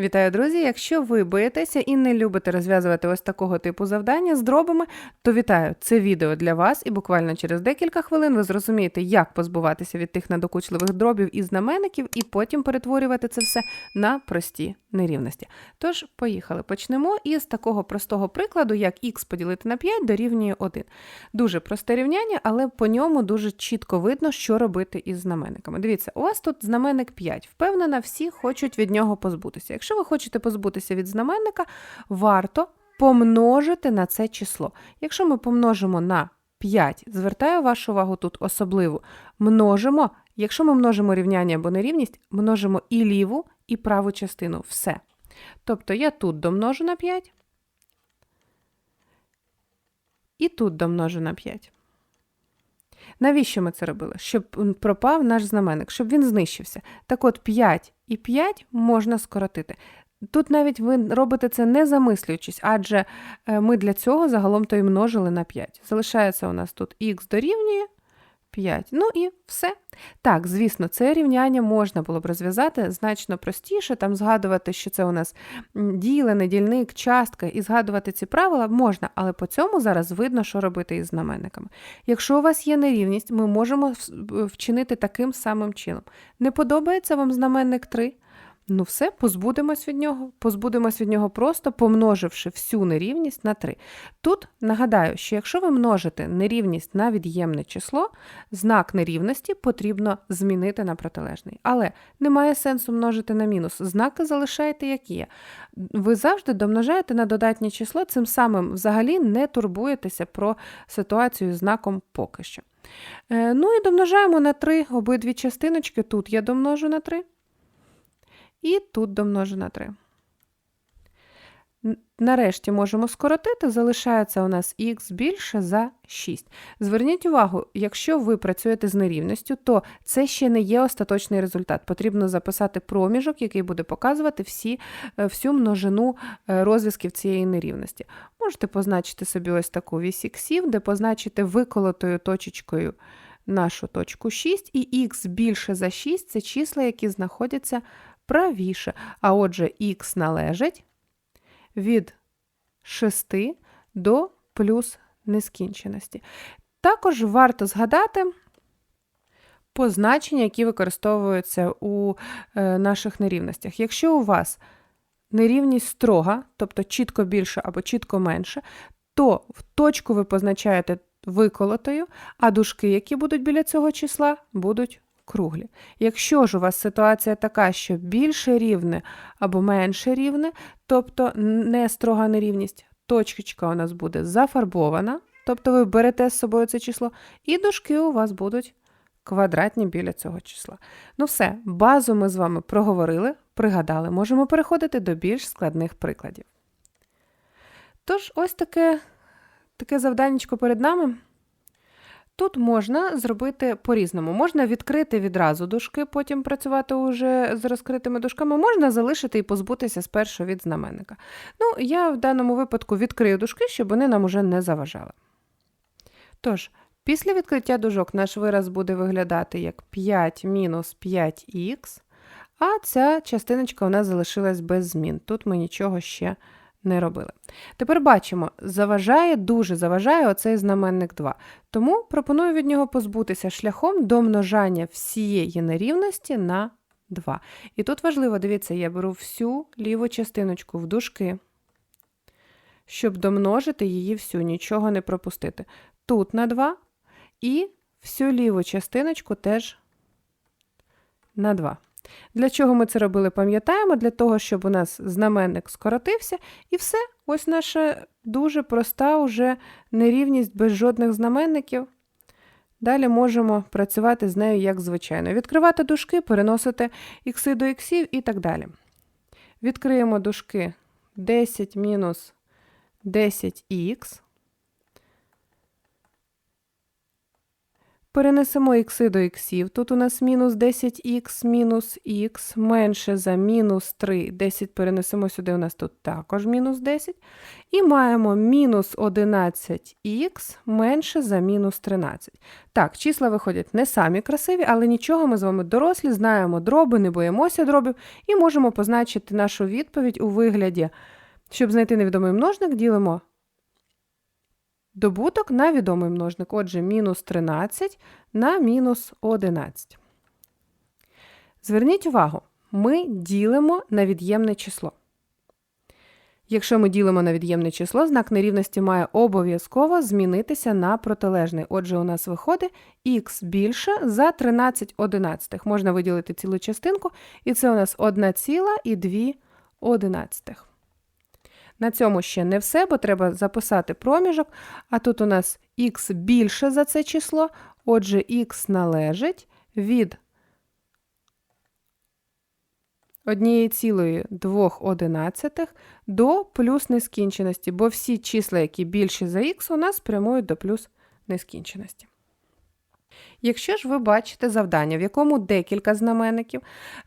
Вітаю, друзі! Якщо ви боїтеся і не любите розв'язувати ось такого типу завдання з дробами, то вітаю! Це відео для вас, і буквально через декілька хвилин ви зрозумієте, як позбуватися від тих надокучливих дробів і знаменників, і потім перетворювати це все на прості нерівності. Тож, поїхали. Почнемо із такого простого прикладу, як х поділити на 5 дорівнює 1. Дуже просте рівняння, але по ньому дуже чітко видно, що робити із знаменниками. Дивіться, у вас тут знаменник 5. Впевнена, всі хочуть від нього позбутися. Ви хочете позбутися від знаменника, варто помножити на це число. Якщо ми помножимо на 5, звертаю вашу увагу тут особливо, множимо, якщо ми множимо рівняння або нерівність, множимо і ліву, і праву частину. Все. Тобто я тут домножу на 5, і тут домножу на 5. Навіщо ми це робили? Щоб пропав наш знаменник, щоб він знищився. Так от 5 і 5 можна скоротити. Тут навіть ви робите це не замислюючись, адже е, ми для цього загалом то і множили на 5. Залишається у нас тут х дорівнює 5. Ну і все. Так, звісно, це рівняння можна було б розв'язати значно простіше, там згадувати, що це у нас діле, дільник, частка, і згадувати ці правила можна, але по цьому зараз видно, що робити із знаменниками. Якщо у вас є нерівність, ми можемо вчинити таким самим чином. Не подобається вам знаменник 3? Ну, все, позбудемось від нього. Позбудемось від нього просто помноживши всю нерівність на 3. Тут нагадаю, що якщо ви множите нерівність на від'ємне число, знак нерівності потрібно змінити на протилежний. Але немає сенсу множити на мінус. Знаки залишаєте, як є. Ви завжди домножаєте на додатнє число, цим самим взагалі не турбуєтеся про ситуацію з знаком поки що. Е, ну і домножаємо на 3 обидві частиночки. Тут я домножу на 3. І тут домножу на 3. Нарешті можемо скоротити, залишається у нас х більше за 6. Зверніть увагу, якщо ви працюєте з нерівністю, то це ще не є остаточний результат. Потрібно записати проміжок, який буде показувати всі, е, всю множину е, розв'язків цієї нерівності. Можете позначити собі ось таку вісь іксів, де позначити виколотою точечкою нашу точку 6, і х більше за 6 це числа, які знаходяться правіше. А отже, х належить від 6 до плюс нескінченості. Також варто згадати позначення, які використовуються у е, наших нерівностях. Якщо у вас нерівність строга, тобто чітко більше або чітко менше, то в точку ви позначаєте виколотою, а дужки, які будуть біля цього числа, будуть круглі. Якщо ж у вас ситуація така, що більше рівне або менше рівне, тобто не строга нерівність, точечка у нас буде зафарбована, тобто ви берете з собою це число, і дужки у вас будуть квадратні біля цього числа. Ну все, базу ми з вами проговорили, пригадали, можемо переходити до більш складних прикладів. Тож, ось таке, таке завданнячко перед нами. Тут можна зробити по-різному. Можна відкрити відразу дужки, потім працювати уже з розкритими дужками, можна залишити і позбутися спершу від знаменника. Ну, я в даному випадку відкрию дужки, щоб вони нам уже не заважали. Тож, після відкриття дужок наш вираз буде виглядати як 5 мінус 5х, а ця частиночка у нас залишилась без змін. Тут ми нічого ще не не робили. Тепер бачимо, заважає, дуже заважає оцей знаменник 2. Тому пропоную від нього позбутися шляхом домножання всієї нерівності на 2. І тут важливо, дивіться, я беру всю ліву частиночку в дужки, щоб домножити її всю, нічого не пропустити. Тут на 2 і всю ліву частиночку теж на 2. Для чого ми це робили, пам'ятаємо? Для того, щоб у нас знаменник скоротився, і все, ось наша дуже проста уже нерівність без жодних знаменників. Далі можемо працювати з нею як звичайно. Відкривати дужки, переносити ікси до іксів і так далі. Відкриємо дужки 10 мінус 10х. Перенесемо ікси до іксів. Тут у нас мінус 10х мінус х менше за мінус 3. 10 перенесемо сюди, у нас тут також мінус 10. І маємо мінус 11х менше за мінус 13. Так, числа виходять не самі красиві, але нічого, ми з вами дорослі, знаємо дроби, не боїмося дробів і можемо позначити нашу відповідь у вигляді, щоб знайти невідомий множник, ділимо Добуток на відомий множник. Отже, мінус 13 на мінус 11. Зверніть увагу, ми ділимо на від'ємне число. Якщо ми ділимо на від'ємне число, знак нерівності має обов'язково змінитися на протилежний. Отже, у нас виходить х більше за 13 одинадцятих. Можна виділити цілу частинку, і це у нас 1,2 одинадцятих. На цьому ще не все, бо треба записати проміжок. А тут у нас х більше за це число, отже, х належить від 1,2 одинадцятих до плюс нескінченості, бо всі числа, які більші за х, у нас прямують до плюс нескінченості. Якщо ж ви бачите завдання, в якому декілька знаменників,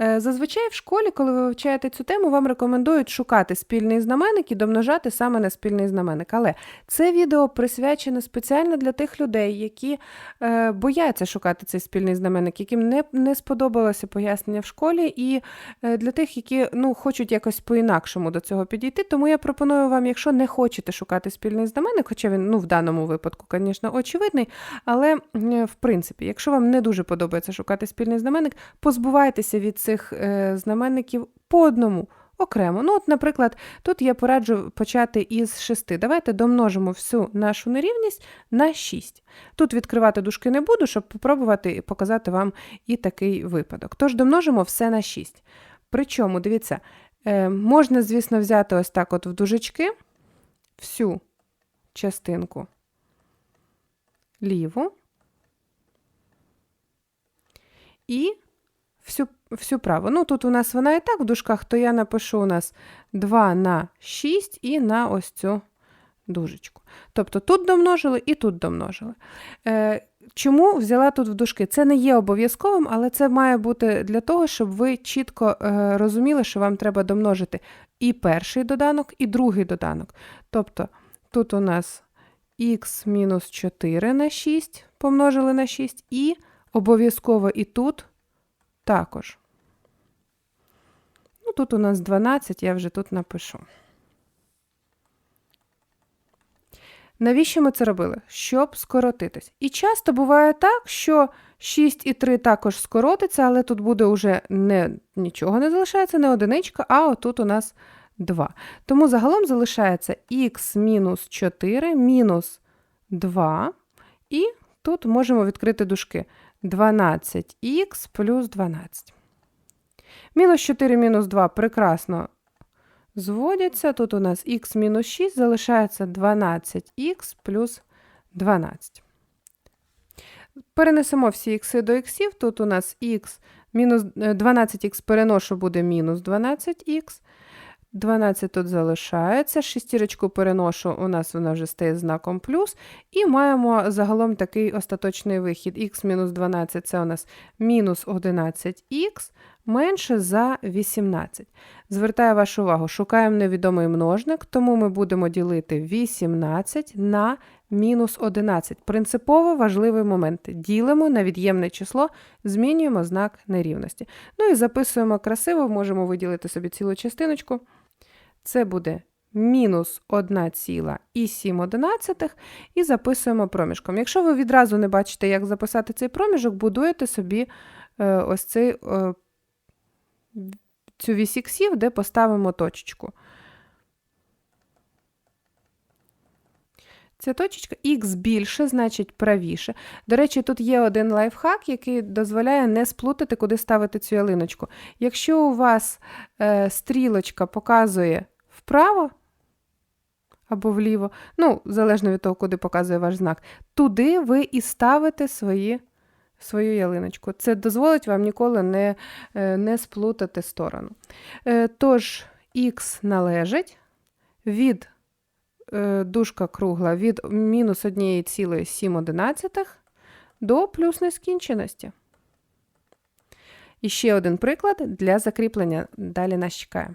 е, зазвичай в школі, коли ви вивчаєте цю тему, вам рекомендують шукати спільний знаменник і домножати саме на спільний знаменник. Але це відео присвячене спеціально для тих людей, які е, бояться шукати цей спільний знаменник, яким не не сподобалося пояснення в школі, і е, для тих, які ну, хочуть якось по-інакшому до цього підійти. Тому я пропоную вам, якщо не хочете шукати спільний знаменник, хоча він ну, в даному випадку, звісно, очевидний, але в принципі. Якщо вам не дуже подобається шукати спільний знаменник, позбувайтеся від цих е, знаменників по одному. Окремо. Ну, от, Наприклад, тут я пораджу почати із 6. Давайте домножимо всю нашу нерівність на 6. Тут відкривати дужки не буду, щоб спробувати і показати вам і такий випадок. Тож домножимо все на 6. Причому, дивіться, е, можна, звісно, взяти ось так от в дужечки всю частинку ліву. І всю всю праву. Ну, тут у нас вона і так в дужках, то я напишу у нас 2 на 6 і на ось цю дужечку. Тобто тут домножили і тут домножили. Е, Чому взяла тут в дужки? Це не є обов'язковим, але це має бути для того, щоб ви чітко е, розуміли, що вам треба домножити і перший доданок, і другий доданок. Тобто тут у нас х мінус 4 на 6 помножили на 6 і Обов'язково і тут також. Ну, Тут у нас 12, я вже тут напишу. Навіщо ми це робили? Щоб скоротитись. І часто буває так, що 6 і 3 також скоротиться, але тут буде вже не, нічого не залишається, не одиничка, а отут у нас 2. Тому загалом залишається х мінус 4 мінус 2, і тут можемо відкрити дужки. 12х плюс 12. Мінус 4 мінус 2 прекрасно зводяться. Тут у нас х мінус 6 залишається 12х плюс 12. Перенесемо всі х до х. Тут у нас х мінус 12х е, переношу буде мінус 12х. 12 тут залишається, шестірочку переношу, у нас вона вже стає знаком плюс. І маємо загалом такий остаточний вихід. х-12 це у нас мінус 11х менше за 18. Звертаю вашу увагу, шукаємо невідомий множник, тому ми будемо ділити 18 на мінус 11. Принципово важливий момент. Ділимо на від'ємне число, змінюємо знак нерівності. Ну і записуємо красиво, можемо виділити собі цілу частиночку. Це буде мінус 1,7 і записуємо проміжком. Якщо ви відразу не бачите, як записати цей проміжок, будуєте собі е, ось цей, е, цю вісь іксів, де поставимо точечку. Ця точечка Х більше, значить правіше. До речі, тут є один лайфхак, який дозволяє не сплутати, куди ставити цю ялиночку. Якщо у вас е, стрілочка показує вправо або вліво, ну, залежно від того, куди показує ваш знак, туди ви і ставите свої, свою ялиночку. Це дозволить вам ніколи не, е, не сплутати сторону. Е, тож, х належить від е, дужка кругла від мінус 1,7 до плюс нескінченості. І ще один приклад для закріплення. Далі нас чекає.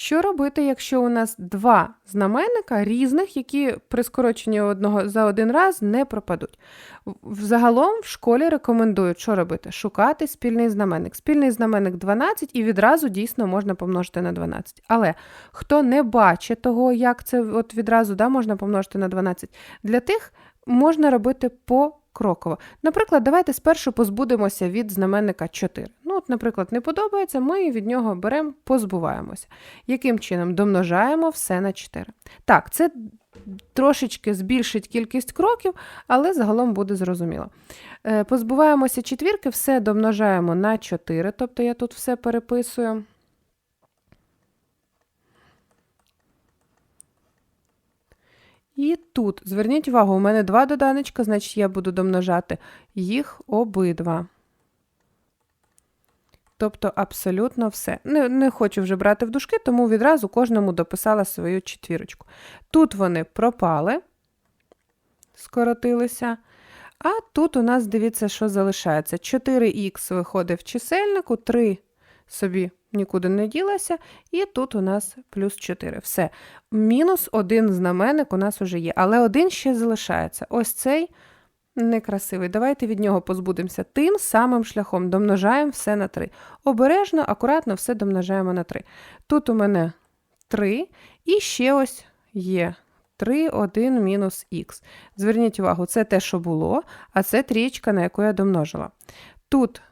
Що робити, якщо у нас два знаменника різних, які при скороченні одного за один раз не пропадуть? Взагалом в школі рекомендують, що робити? Шукати спільний знаменник. Спільний знаменник 12 і відразу дійсно можна помножити на 12. Але хто не бачить того, як це от відразу да, можна помножити на 12, для тих можна робити покроково. Наприклад, давайте спершу позбудемося від знаменника 4. Ну, от, наприклад, не подобається, ми від нього беремо, позбуваємося. Яким чином? Домножаємо все на 4. Так, це трошечки збільшить кількість кроків, але загалом буде зрозуміло. Е, Позбуваємося четвірки, все домножаємо на 4, тобто я тут все переписую. І тут, зверніть увагу, у мене два доданочка, значить я буду домножати їх обидва. Тобто абсолютно все. Не, не хочу вже брати в дужки, тому відразу кожному дописала свою четвірочку. Тут вони пропали, скоротилися. А тут у нас, дивіться, що залишається. 4х виходить в чисельнику, 3 собі нікуди не ділася, і тут у нас плюс 4. Все. Мінус один знаменник у нас вже є, але один ще залишається. Ось цей некрасивий. Давайте від нього позбудемося тим самим шляхом. Домножаємо все на 3. Обережно, акуратно все домножаємо на 3. Тут у мене 3, і ще ось є 3, 1 мінус х. Зверніть увагу, це те, що було, а це трієчка, на яку я домножила. Тут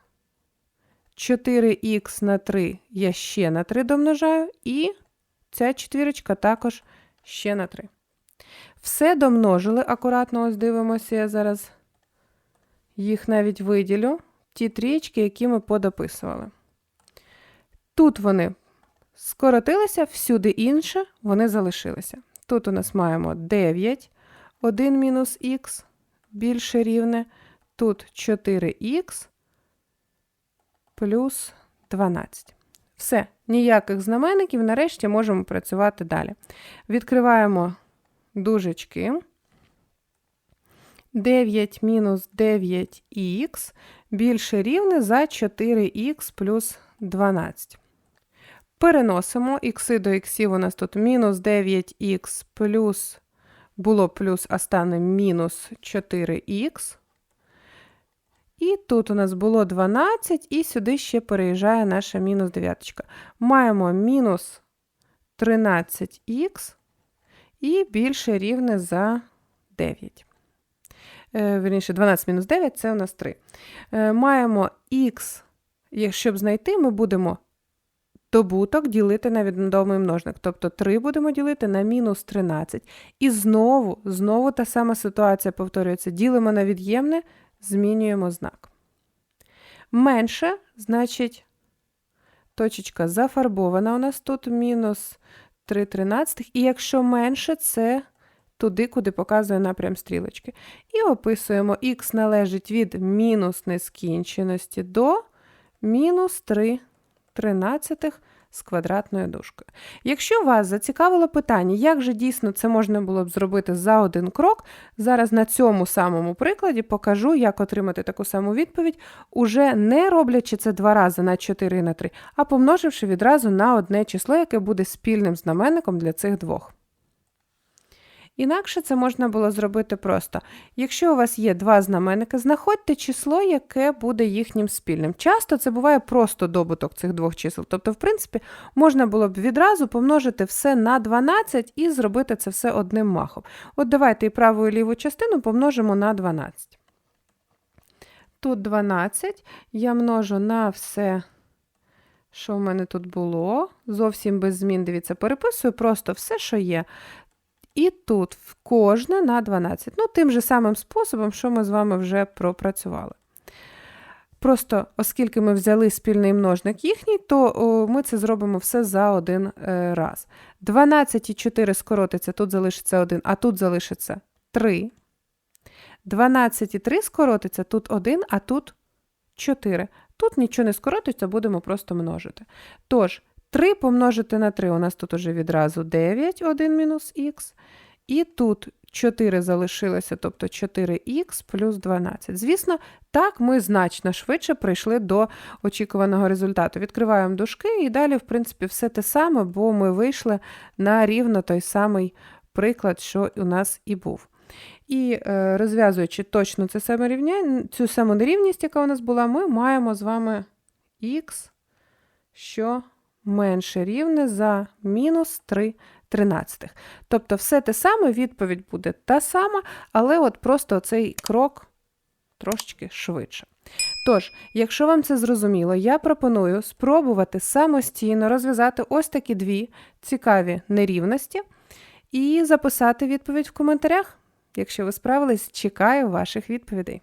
4х на 3 я ще на 3 домножаю, і ця четвірочка також ще на 3. Все домножили, акуратно ось дивимося, я зараз їх навіть виділю, ті трієчки, які ми подописували. Тут вони скоротилися, всюди інше вони залишилися. Тут у нас маємо 9, 1 мінус х більше рівне, тут 4х плюс 12. Все, ніяких знаменників, нарешті можемо працювати далі. Відкриваємо дужечки. 9 мінус 9х більше рівне за 4х плюс 12. Переносимо ікси до іксів у нас тут мінус 9х плюс, було плюс, а стане мінус 4х. І тут у нас було 12, і сюди ще переїжджає наша мінус 9. Маємо мінус 13х і більше рівне за 9. Е, Верніше, 12 мінус 9 це у нас 3. Е, маємо х, щоб знайти, ми будемо добуток ділити на відомий множник. Тобто 3 будемо ділити на мінус 13. І знову, знову та сама ситуація повторюється. Ділимо на від'ємне, змінюємо знак. Менше, значить, точечка зафарбована у нас тут мінус 3 тринадцятих. І якщо менше, це туди, куди показує напрям стрілочки. І описуємо х належить від мінус нескінченості до мінус 3 тринадцятих з квадратною дужкою. Якщо вас зацікавило питання, як же дійсно це можна було б зробити за один крок, зараз на цьому самому прикладі покажу, як отримати таку саму відповідь, уже не роблячи це два рази на 4 і на 3, а помноживши відразу на одне число, яке буде спільним знаменником для цих двох. Інакше це можна було зробити просто. Якщо у вас є два знаменники, знаходьте число, яке буде їхнім спільним. Часто це буває просто добуток цих двох чисел. Тобто, в принципі, можна було б відразу помножити все на 12 і зробити це все одним махом. От давайте і праву і ліву частину помножимо на 12. Тут 12 я множу на все. Що в мене тут було? Зовсім без змін, дивіться, переписую просто все, що є. І тут кожне на 12. Ну, тим же самим способом, що ми з вами вже пропрацювали. Просто, оскільки ми взяли спільний множник їхній, то ми це зробимо все за один е, раз. 12 і 4 скоротиться, тут залишиться 1, а тут залишиться 3. 12 і 3 скоротиться, тут 1, а тут 4. Тут нічого не скоротиться, будемо просто множити. Тож, 3 помножити на 3 у нас тут уже відразу 9, 1 мінус х. І тут 4 залишилося, тобто 4х плюс 12. Звісно, так ми значно швидше прийшли до очікуваного результату. Відкриваємо дужки і далі, в принципі, все те саме, бо ми вийшли на рівно той самий приклад, що у нас і був. І е, розв'язуючи точно це саме рівня... цю саму нерівність, яка у нас була, ми маємо з вами х, що менше рівне за мінус 3 тринадцятих. Тобто все те саме, відповідь буде та сама, але от просто цей крок трошечки швидше. Тож, якщо вам це зрозуміло, я пропоную спробувати самостійно розв'язати ось такі дві цікаві нерівності і записати відповідь в коментарях. Якщо ви справились, чекаю ваших відповідей.